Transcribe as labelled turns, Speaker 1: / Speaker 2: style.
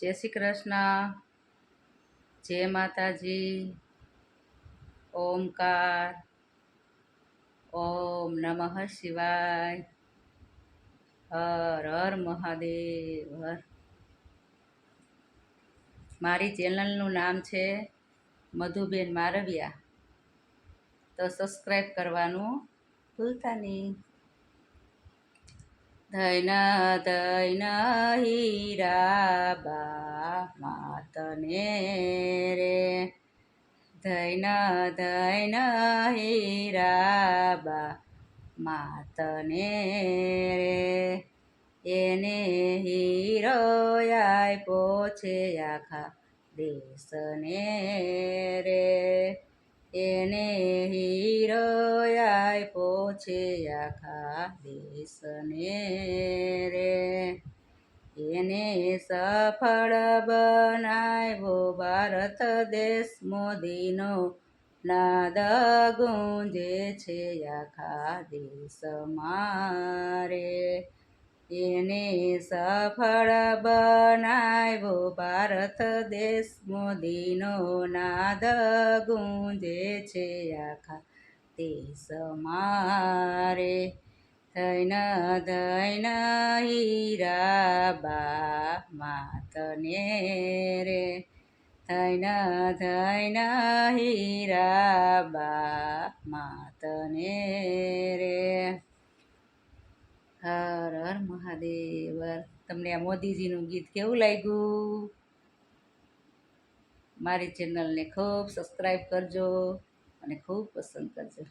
Speaker 1: જય શ્રી કૃષ્ણ. જય માતાજી. ઓમકાર. ઓમ નમઃ શિવાય. હર હર મહાદેવ. હર. મારી ચેનલનું નામ છે મધુબેન મારવિયા. તો સબસ્ક્રાઈબ કરવાનું ભૂલતા નહીં. ધૈન ધૈન હીરાબા માતને રે ધૈન ધૈન હીરાબા માતને રે એને હીરો આપ્યો છે આખા દેશને રે એને હીરો આપ્યો છે આખા દેશને રે. એને સફળ બનાવ્યો ભારત દેશ મોદીનો નાદ ગુંજે છે આખા દેશમાં રે. એને સફળ બનાવ્યો. ભારત દેશ મોદીનો નાદ ગુંજે છે આખા દેશમાં રે ધૈન ધૈન, હીરાબા માતને રે. ધૈન ધૈન, હીરાબા માતને રે હર હર મહાદેવ તમને આ મોદીજીનું ગીત કેવું લાગ્યું? મારી ચેનલને ખૂબ સબસ્ક્રાઈબ કરજો અને ખૂબ પસંદ કરજો.